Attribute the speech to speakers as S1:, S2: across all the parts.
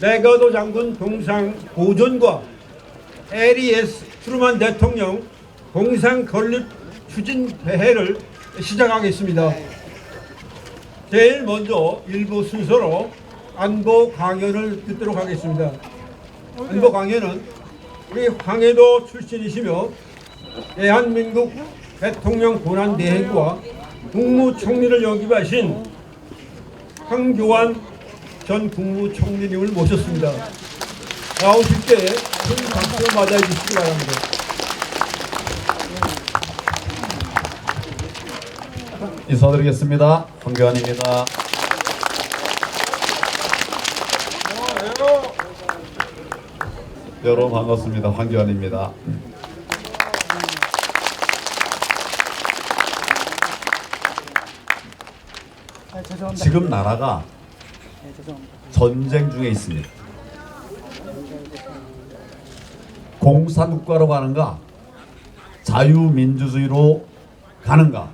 S1: 레가도 장군 동상 보존과 LES 트루만 대통령 동상 건립 추진 대회를 시작하겠습니다. 제일 먼저 일부 순서로 안보 강연을 듣도록 하겠습니다. 안보 강연은 우리 황해도 출신이시며 대한민국 대통령 권한 대행과 국무총리를 역임하신 황교안 전 국무총리님을 모셨습니다. 나오실 때큰 박수 맞아 주시기 바랍니다.
S2: 인사드리겠습니다. 황교안입니다. 여러분 반갑습니다. 황교안입니다.
S3: 아.
S2: 지금 나라가. 전쟁 중에 있습니다. 공산국가로 가는가, 자유민주주의로 가는가,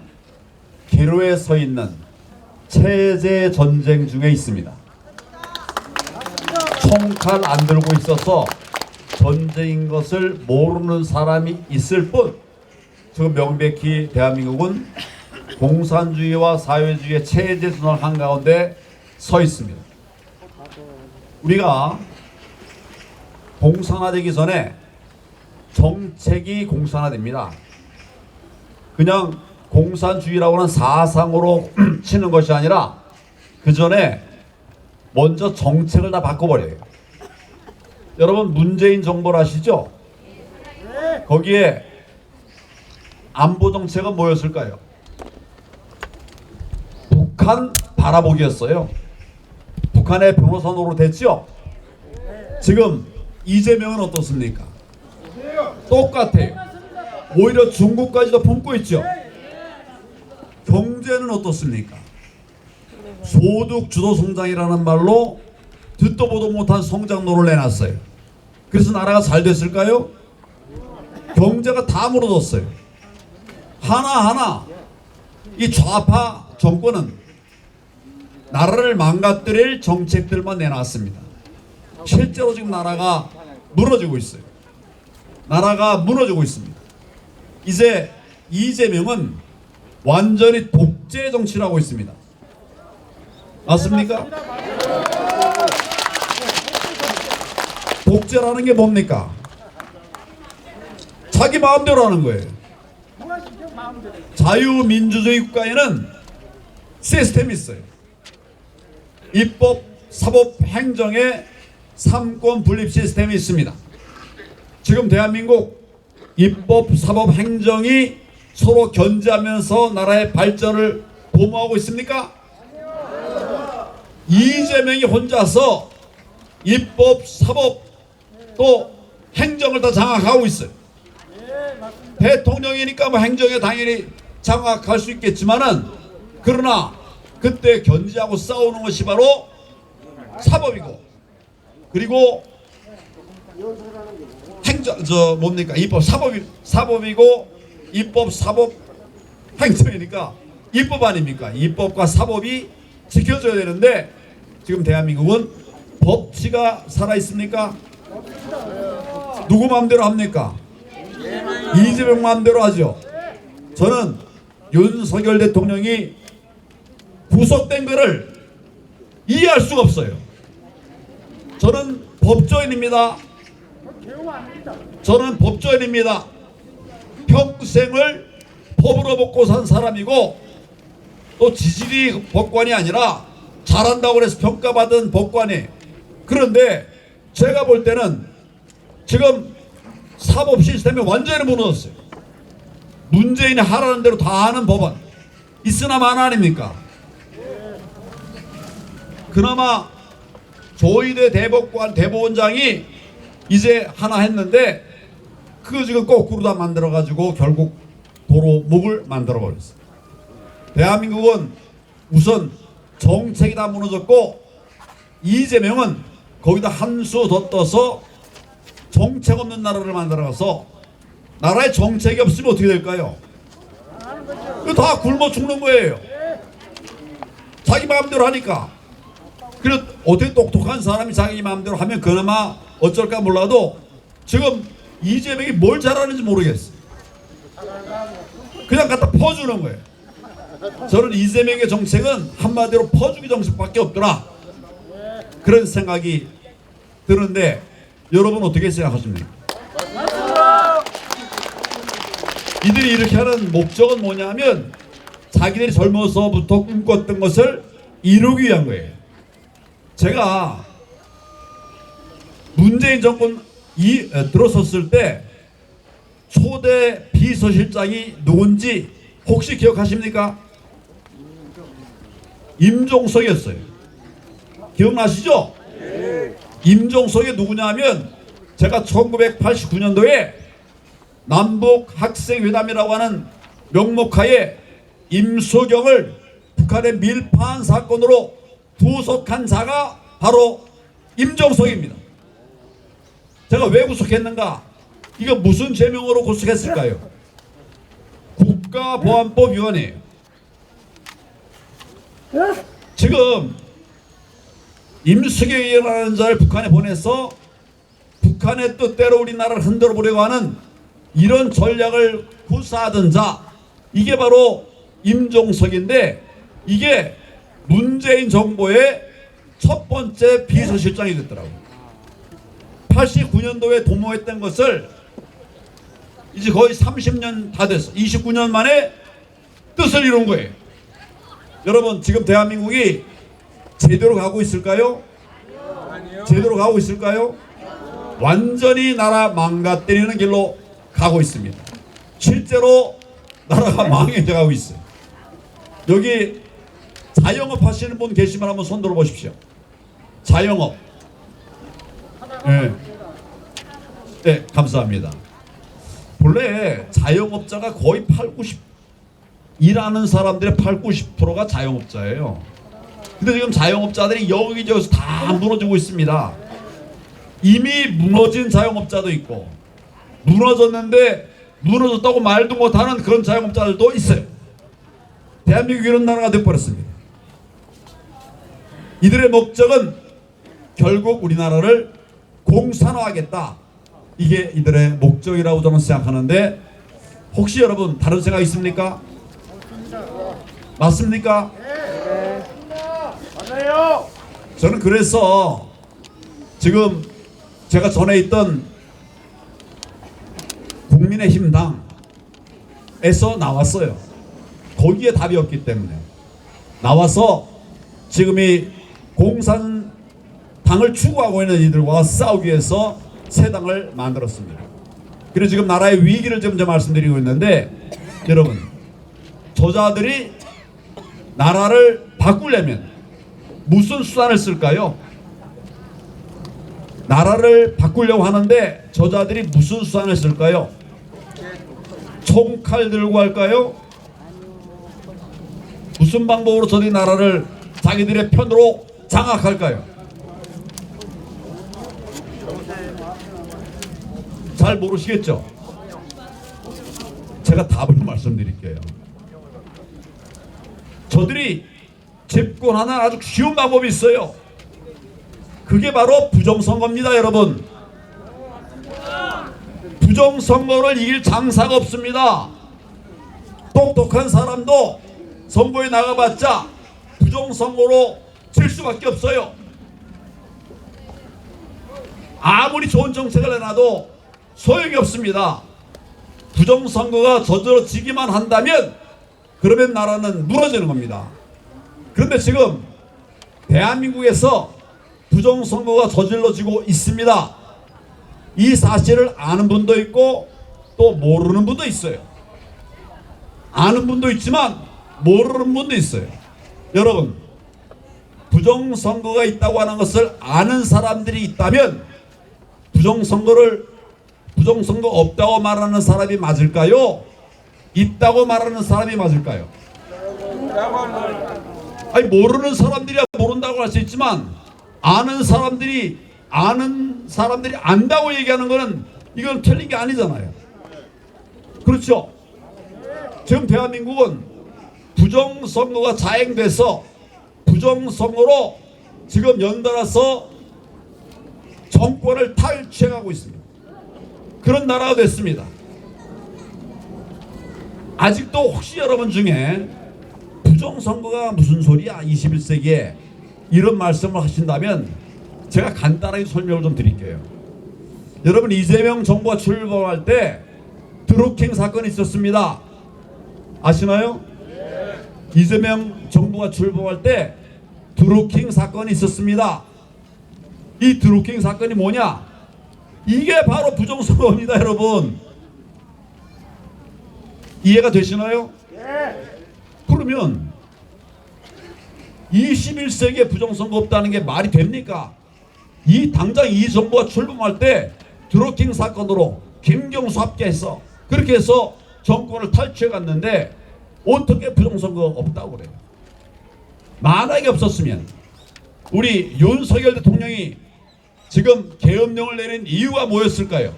S2: 기로에 서 있는 체제 전쟁 중에 있습니다. 총칼 안 들고 있어서 전쟁인 것을 모르는 사람이 있을 뿐, 지금 명백히 대한민국은 공산주의와 사회주의의 체제 전환 한가운데 서 있습니다. 우리가 공산화되기 전에 정책이 공산화됩니다. 그냥 공산주의라고 하는 사상으로 치는 것이 아니라 그 전에 먼저 정책을 다 바꿔버려요. 여러분 문재인 정부를 아시죠? 거기에 안보 정책은 뭐였을까요? 북한 바라보기였어요. 북한의 변호사 노릇 됐죠? 지금 이재명은 어떻습니까? 똑같아요. 오히려 중국까지도 품고 있죠. 경제는 어떻습니까? 소득 주도 성장이라는 말로 듣도 보도 못한 성장로를 내놨어요. 그래서 나라가 잘 됐을까요? 경제가 다 무너졌어요. 하나하나 이 좌파 정권은 나라를 망가뜨릴 정책들만 내놨습니다. 실제로 지금 나라가 무너지고 있어요. 나라가 무너지고 있습니다. 이제 이재명은 완전히 독재 정치를 하고 있습니다. 맞습니까? 독재라는 게 뭡니까? 자기 마음대로 하는 거예요. 자유민주주의 국가에는 시스템이 있어요. 입법, 사법, 행정의 삼권 분립 시스템이 있습니다. 지금 대한민국 입법, 사법, 행정이 서로 견제하면서 나라의 발전을 도모하고 있습니까? 이재명이 혼자서 입법, 사법, 또 행정을 다 장악하고 있어요. 대통령이니까 뭐 행정에 당연히 장악할 수 있겠지만은 그러나 그때 견제하고 싸우는 것이 바로 사법이고 그리고 행정 저 뭡니까? 입법 사법이 사법이고 입법 사법 행정이니까 입법 아닙니까? 입법과 사법이 지켜져야 되는데 지금 대한민국은 법치가 살아 있습니까? 누구 마음대로 합니까? 이재명 마음대로 하죠. 저는 윤석열 대통령이 구속된 것을 이해할 수가 없어요. 저는 법조인입니다. 저는 법조인입니다. 평생을 법으로 먹고 산 사람이고 또 지질이 법관이 아니라 잘한다고 해서 평가받은 법관이 그런데 제가 볼 때는 지금 사법 시스템이 완전히 무너졌어요. 문재인이 하라는 대로 다 하는 법안 있으나 마나 아닙니까? 그나마 조희대 대법관 대법원장이 이제 하나 했는데 그 지금 거꾸로 다 만들어 가지고 결국 도로목을 만들어 버렸어요. 대한민국은 우선 정책이 다 무너졌고 이재명은 거기다 한 수 더 떠서 정책 없는 나라를 만들어가서 나라에 정책이 없으면 어떻게 될까요? 다 굶어 죽는 거예요. 자기 마음대로 하니까 그래 어떻게 똑똑한 사람이 자기 마음대로 하면 그나마 어쩔까 몰라도 지금 이재명이 뭘 잘하는지 모르겠어. 그냥 갖다 퍼주는 거예요. 저는 이재명의 정책은 한마디로 퍼주기 정책밖에 없더라. 그런 생각이 드는데 여러분 어떻게 생각하십니까? 이들이 이렇게 하는 목적은 뭐냐면 자기들이 젊어서부터 꿈꿨던 것을 이루기 위한 거예요. 제가 문재인 정권 이 에, 들어섰을 때 초대 비서실장이 누군지 혹시 기억하십니까? 임종석이었어요. 기억나시죠? 임종석이 누구냐면 제가 1989년도에 남북 학생회담이라고 하는 명목하에 임수경을 북한의 밀파한 사건으로 구속한 자가 바로 임종석입니다. 제가 왜 구속했는가? 이거 무슨 제명으로 구속했을까요? 국가보안법 위원회예요. 지금 임수경이라는 자를 북한에 보내서 북한의 뜻대로 우리나라를 흔들어 보려고 하는 이런 전략을 구사하던 자 이게 바로 임종석인데 이게 문재인 정부의 첫 번째 비서실장이 됐더라고요. 89년도에 도모했던 것을 이제 거의 30년 다 됐어. 29년 만에 뜻을 이룬 거예요. 여러분 지금 대한민국이 제대로 가고 있을까요? 제대로 가고 있을까요? 완전히 나라 망가뜨리는 길로 가고 있습니다. 실제로 나라가 망해져 가고 있어요. 여기 자영업 하시는 분 계시면 한번 손 들어 보십시오. 자영업. 네. 네, 감사합니다. 본래 자영업자가 거의 8, 90 일하는 사람들의 8, 90%가 자영업자예요. 근데 지금 자영업자들이 여기저기서 다 무너지고 있습니다. 이미 무너진 자영업자도 있고 무너졌는데 무너졌다고 말도 못하는 그런 자영업자들도 있어요. 대한민국이 이런 나라가 되어버렸습니다. 이들의 목적은 결국 우리나라를 공산화하겠다. 이게 이들의 목적이라고 저는 생각하는데 혹시 여러분 다른 생각 있습니까? 맞습니까? 저는 그래서 지금 제가 전에 있던 국민의힘당에서 나왔어요. 거기에 답이 없기 때문에 나와서 지금 이 공산 당을 추구하고 있는 이들과 싸우기 위해서 새 당을 만들었습니다. 그래서 지금 나라의 위기를 저 말씀드리고 있는데 여러분 저자들이 나라를 바꾸려면 무슨 수단을 쓸까요? 나라를 바꾸려고 하는데 저자들이 무슨 수단을 쓸까요? 총칼 들고 할까요? 무슨 방법으로 저들이 나라를 자기들의 편으로 장악할까요? 잘 모르시겠죠? 제가 답을 말씀드릴게요. 저들이 집권하는 아주 쉬운 방법이 있어요. 그게 바로 부정선거입니다, 여러분. 부정선거를 이길 장사가 없습니다. 똑똑한 사람도 선거에 나가봤자 부정선거로 질 수밖에 없어요. 아무리 좋은 정책을 내놔도 소용이 없습니다. 부정선거가 저질러지기만 한다면 그러면 나라는 무너지는 겁니다. 그런데 지금 대한민국에서 부정선거가 저질러지고 있습니다. 이 사실을 아는 분도 있고 또 모르는 분도 있어요. 아는 분도 있지만 모르는 분도 있어요. 여러분, 부정선거가 있다고 하는 것을 아는 사람들이 있다면 부정선거를 부정선거 없다고 말하는 사람이 맞을까요? 있다고 말하는 사람이 맞을까요? 아니 모르는 사람들이야 모른다고 할 수 있지만 아는 사람들이 아는 사람들이 안다고 얘기하는 거는 이건 틀린 게 아니잖아요. 그렇죠? 지금 대한민국은 부정선거가 자행돼서 부정선거로 지금 연달아서 정권을 탈취해가고 있습니다. 그런 나라가 됐습니다. 아직도 혹시 여러분 중에 부정선거가 무슨 소리야 21세기에 이런 말씀을 하신다면 제가 간단하게 설명을 좀 드릴게요. 여러분 이재명 정부가 출범할 때 드루킹 사건이 있었습니다. 아시나요? 이재명 정부가 출범할 때 드루킹 사건이 있었습니다. 이 드루킹 사건이 뭐냐? 이게 바로 부정선거입니다, 여러분. 이해가 되시나요? 그러면 21세기에 부정선거 없다는 게 말이 됩니까? 이 당장 이 정부가 출범할 때 드루킹 사건으로 김경수 합계해서 그렇게 해서 정권을 탈취해 갔는데 어떻게 부정선거가 없다고 그래요? 만약에 없었으면 우리 윤석열 대통령이 지금 계엄령을 내린 이유가 뭐였을까요?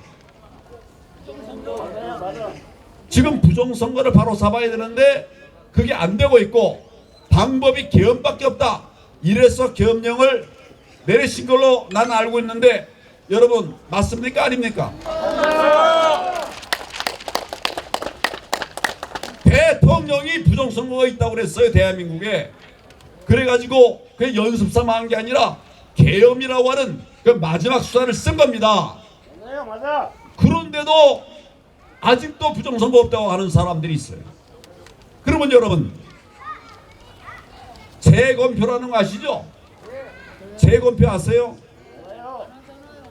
S2: 지금 부정선거를 바로 잡아야 되는데 그게 안 되고 있고 방법이 계엄밖에 없다. 이래서 계엄령을 내리신 걸로 나는 알고 있는데 여러분 맞습니까 아닙니까? 대통령이 부정선거가 있다고 그랬어요 대한민국에 그래가지고 그 연습 삼아 한 게 아니라 계엄이라고 하는 그 마지막 수단을 쓴 겁니다.
S4: 맞아요, 맞아.
S2: 그런데도 아직도 부정선거 없다고 하는 사람들이 있어요. 그러면 여러분 재검표라는 거 아시죠? 재검표 아세요?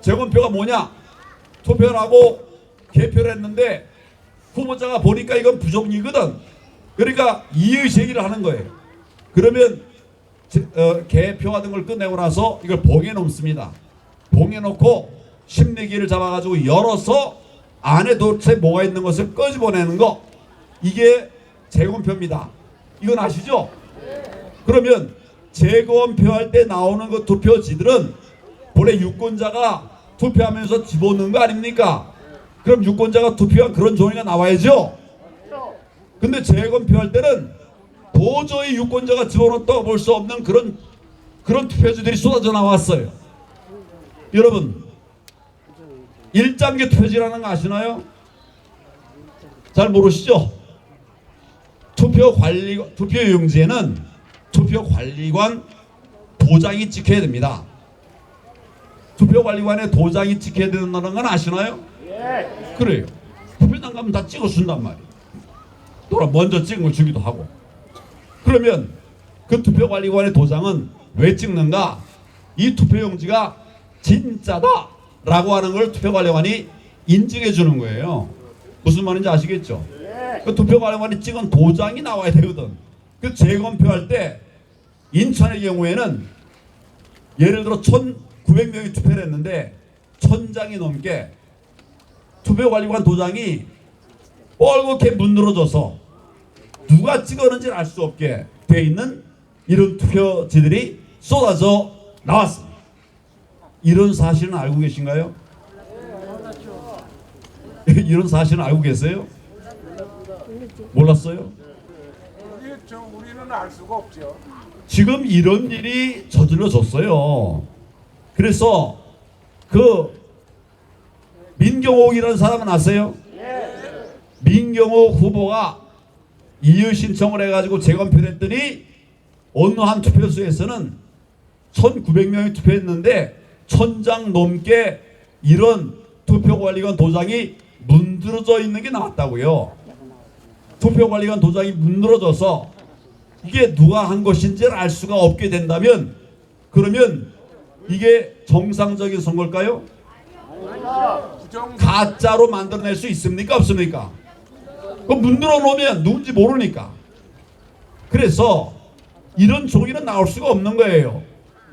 S2: 재검표가 뭐냐? 투표를 하고 개표를 했는데 후보자가 보니까 이건 부정이거든. 그러니까 이의제기를 하는 거예요. 그러면 제- 어, 개표 같은 걸 끝내고 나서 이걸 봉에 놓습니다. 봉에 놓고 심리기를 잡아가지고 열어서 안에 도대체 뭐가 있는 것을 끄집어내는 거 이게 재검표입니다. 이건 아시죠? 그러면 재검표 할 때 나오는 그 투표지들은 본래 유권자가 투표하면서 집어넣는 거 아닙니까? 그럼 유권자가 투표한 그런 종이가 나와야죠. 근데 재검표할 때는 도저히 유권자가 집어넣었다고 볼 수 없는 그런 그런 투표지들이 쏟아져 나왔어요. 여러분, 일장계 투표지라는 거 아시나요? 잘 모르시죠? 투표 관리 투표 용지에는 투표 관리관 도장이 찍혀야 됩니다. 투표 관리관에 도장이 찍혀야 된다는 건 아시나요?
S4: 예.
S2: 그래요. 투표장 가면 다 찍어준단 말이에요. 또 먼저 찍은 걸 주기도 하고. 그러면 그 투표관리관의 도장은 왜 찍는가? 이 투표용지가 진짜다 라고 하는 걸 투표관리관이 인증해 주는 거예요. 무슨 말인지 아시겠죠?
S4: 예.
S2: 그 투표관리관이 찍은 도장이 나와야 되거든. 그 재검표할 때 인천의 경우에는 예를 들어 1,900명이 투표를 했는데 천장이 넘게 투표관리관 도장이 뻘겋게 문드러져서 누가 찍었는지 알 수 없게 돼 있는 이런 투표지들이 쏟아져 나왔습니다. 이런 사실은 알고 계신가요? 이런 사실은 알고 계세요? 몰랐어요?
S4: 우리 우리는 알 수가 없죠.
S2: 지금 이런 일이 저질러졌어요. 그래서 그 민경옥이라는 사람은 아세요? 민경옥 후보가 이의 신청을 해가지고 재검표를 했더니 어느 한 투표소에서는 1,900명이 투표했는데 천장 넘게 이런 투표관리관 도장이 문드러져 있는 게 나왔다고요. 투표관리관 도장이 문드러져서 이게 누가 한 것인지를 알 수가 없게 된다면 그러면 이게 정상적인 선거일까요? 가짜로 만들어낼 수 있습니까? 없습니까? 그 문 들어 놓으면 누군지 모르니까. 그래서 이런 종이는 나올 수가 없는 거예요.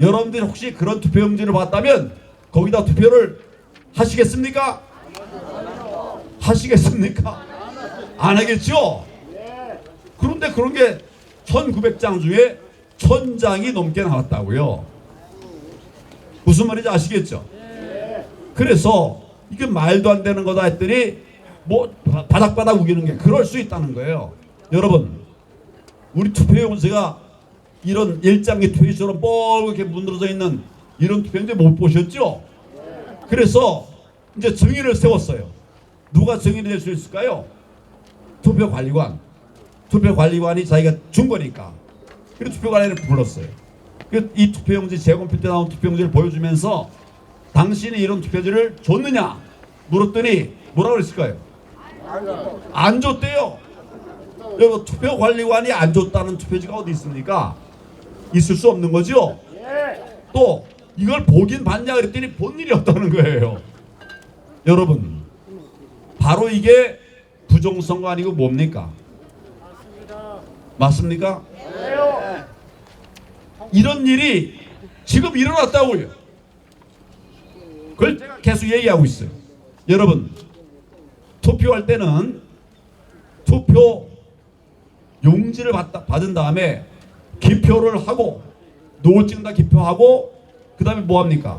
S2: 여러분들이 혹시 그런 투표용지를 봤다면 거기다 투표를 하시겠습니까? 하시겠습니까? 안 하겠죠? 그런데 그런 게 1900장 중에 1000장이 넘게 나왔다고요. 무슨 말인지 아시겠죠? 그래서 이게 말도 안 되는 거다 했더니 뭐 바- 바닥바닥 우기는 게 그럴 수 있다는 거예요. 여러분, 우리 투표용지가 이런 일장기 퇴소처럼 뻘겋게 문드러져 있는 이런 투표인데 못 보셨죠? 그래서 이제 증인을 세웠어요. 누가 증인이 될수 있을까요? 투표관리관. 투표관리관이 자기가 준 거니까. 그래서 투표관리를 불렀어요. 그이 투표용지 재검표 때 나온 투표용지를 보여주면서 당신이 이런 투표지를 줬느냐 물었더니 뭐라고 그랬을까요? 안 줬대요. 여러분 투표관리관이 안 줬다는 투표지가 어디 있습니까? 있을 수 없는 거죠. 또 이걸 보긴 봤냐 그랬더니 본 일이 없다는 거예요. 여러분 바로 이게 부정선거 아니고 뭡니까? 맞습니까? 이런 일이 지금 일어났다고요. 그걸 계속 얘기하고 있어요. 여러분 투표할 때는 투표 용지를 받다, 받은 다음에 기표를 하고 노을증 다 기표하고 그 다음에 뭐 합니까?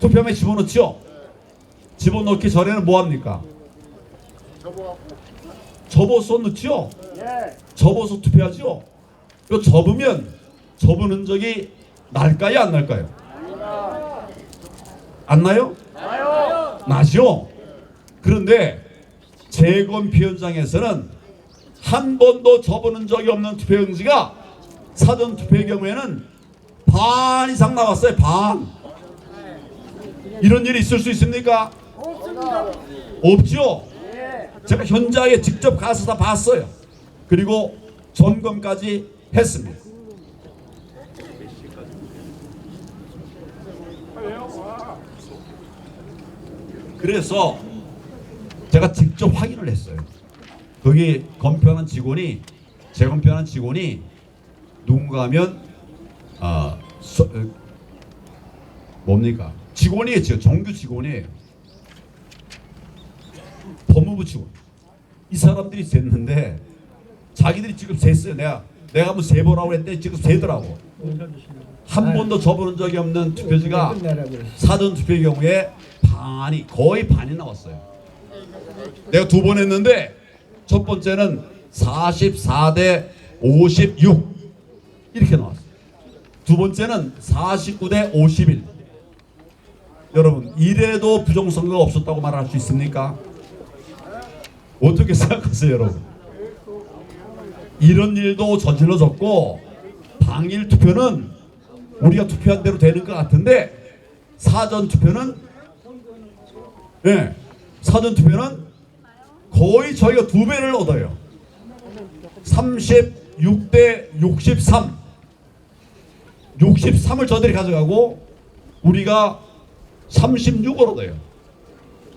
S2: 투표함에 집어넣죠. 집어넣기 전에는 뭐 합니까? 접어서 넣죠. 접어서 투표하죠. 그 접으면 접은 흔적이 날까요, 안 날까요? 안 나요? 나죠. 그런데 재검표 현장에서는 한 번도 접은 적이 없는 투표용지가 사전 투표의 경우에는 반 이상 나왔어요. 반. 이런 일이 있을 수 있습니까? 없죠. 제가 현장에 직접 가서 다 봤어요. 그리고 점검까지 했습니다. 그래서 제가 직접 확인을 했어요. 거기 검표하는 직원이 재검표하는 직원이 누군가 하면 아 서- 어, 뭡니까 직원이겠죠 정규 직원이에요. 법무부 직원. 이 사람들이 셌는데 자기들이 지금 셌어요. 내가 내가 한번 세보라고 했더니 지금 세더라고. 한 번도 접어본 적이 없는 투표지가 사전 투표의 경우에 반이 거의 반이 나왔어요. 내가 두 번 했는데 첫 번째는 44대 56 이렇게 나왔어요. 두 번째는 49대 51. 여러분 이래도 부정선거가 없었다고 말할 수 있습니까? 어떻게 생각하세요, 여러분? 이런 일도 저질러졌고 당일 투표는 우리가 투표한 대로 되는 것 같은데 사전 투표는 예 사전 투표는 거의 저희가 두 배를 얻어요. 36대 63 63을 저들이 가져가고 우리가 36을 얻어요.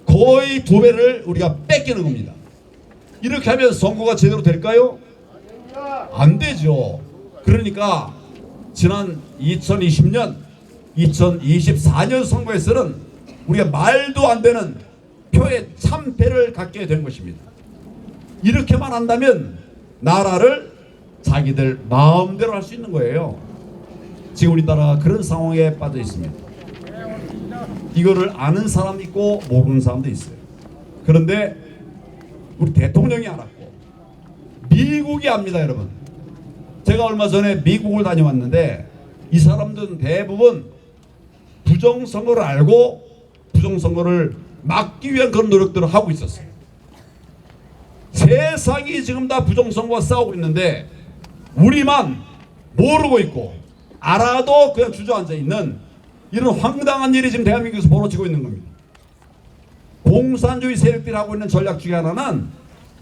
S2: 거의 두 배를 우리가 뺏기는 겁니다. 이렇게 하면 선거가 제대로 될까요? 안 되죠. 그러니까 지난 2020년, 2024년 선거에서는 우리가 말도 안 되는 표의 참패를 갖게 된 것입니다. 이렇게만 한다면 나라를 자기들 마음대로 할 수 있는 거예요. 지금 우리나라가 그런 상황에 빠져 있습니다. 이거를 아는 사람 있고 모르는 사람도 있어요. 그런데 우리 대통령이 알았고 미국이 압니다, 여러분. 제가 얼마 전에 미국을 다녀왔는데 이 사람들은 대부분 부정선거를 알고 부정선거를 막기 위한 그런 노력들을 하고 있었어요. 세상이 지금 다 부정선거와 싸우고 있는데 우리만 모르고 있고 알아도 그냥 주저앉아 있는 이런 황당한 일이 지금 대한민국에서 벌어지고 있는 겁니다. 공산주의 세력들이 하고 있는 전략 중에 하나는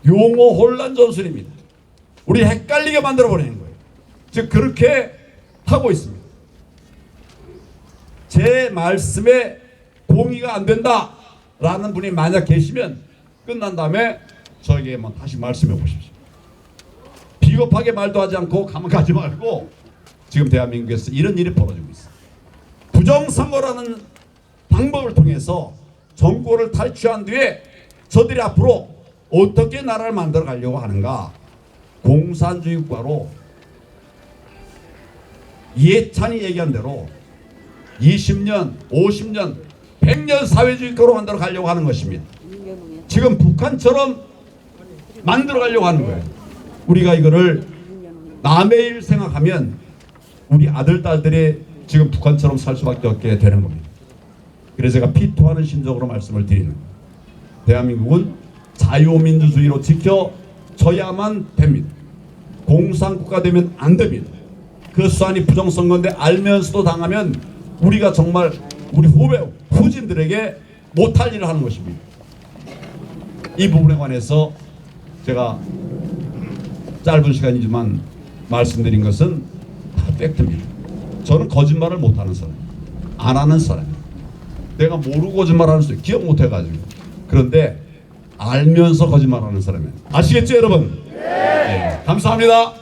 S2: 용어 혼란 전술입니다. 우리 헷갈리게 만들어 버리는 거예요. 즉 그렇게 하고 있습니다. 제 말씀에 동의가 안 된다 라는 분이 만약 계시면 끝난 다음에 저에게 한번 다시 말씀해 보십시오. 비겁하게 말도 하지 않고 가만 가지 말고 지금 대한민국에서 이런 일이 벌어지고 있어요. 부정선거라는 방법을 통해서 정권을 탈취한 뒤에 저들이 앞으로 어떻게 나라를 만들어 가려고 하는가 공산주의 국가로 예찬이 얘기한 대로 20년, 50년, 100년 사회주의 국가로 만들어 가려고 하는 것입니다. 지금 북한처럼 만들어 가려고 하는 거예요. 우리가 이거를 남의 일 생각하면 우리 아들 딸들이 지금 북한처럼 살 수밖에 없게 되는 겁니다. 그래서 제가 피토하는 심정으로 말씀을 드리는 거예요. 대한민국은 자유민주주의로 지켜져야만 됩니다. 공산국가 되면 안 됩니다. 그 수단이 부정선거인데 알면서도 당하면 우리가 정말 우리 후배 후진들에게 못할 일을 하는 것입니다. 이 부분에 관해서 제가 짧은 시간이지만 말씀드린 것은 다 팩트입니다. 저는 거짓말을 못하는 사람, 안 하는 사람. 내가 모르고 거짓말하는 사람, 기억 못해가지고. 그런데 알면서 거짓말하는 사람이에요. 아시겠죠, 여러분? 네. 감사합니다.